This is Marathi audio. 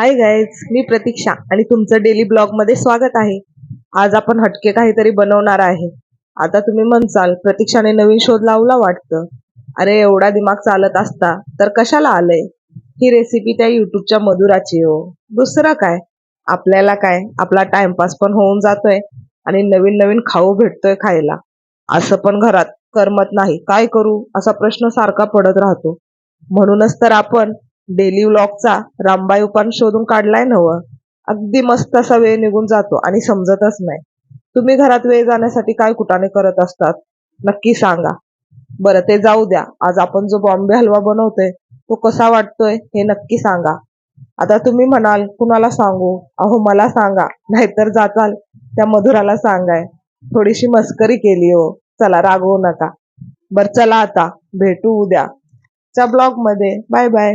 हाय गाईज मी प्रतीक्षा आणि तुमचं डेली ब्लॉगमध्ये स्वागत आहे. आज आपण हटके काहीतरी बनवणार आहे. आता तुम्ही म्हणसाल प्रतीक्षाने नवीन शोध लावला वाटतं. अरे एवढा दिमाग चालत असता तर कशाला आलंय? ही रेसिपी त्या युट्यूबच्या मधुराची हो. दुसरं काय? आपल्याला काय? आपला टाइमपास पण होऊन जातोय आणि नवीन नवीन खाऊ भेटतोय खायला. असं पण घरात करमत नाही. काय करू? असा प्रश्न सारखा पडत राहतो. म्हणूनच तर आपण डेली व्लॉगचा रामबाई उपान शोधून काढलाय नव. अगदी मस्त असा वेळ निघून जातो आणि समजतच नाही. तुम्ही घरात वेळ जाण्यासाठी काय कुटाने करत असतात? नक्की सांगा. बरं ते जाऊ द्या. आज आपण जो बॉम्बे हलवा बनवतोय तो कसा वाटतोय हे नक्की सांगा. आता तुम्ही म्हणाल कुणाला सांगू? अहो मला सांगा. नाहीतर जाचाल त्या मधुराला सांगाय. थोडीशी मस्करी केली हो. चला रागवू नका. बर चला आता. भेटू उद्या. च्या ब्लॉगमध्ये बाय बाय.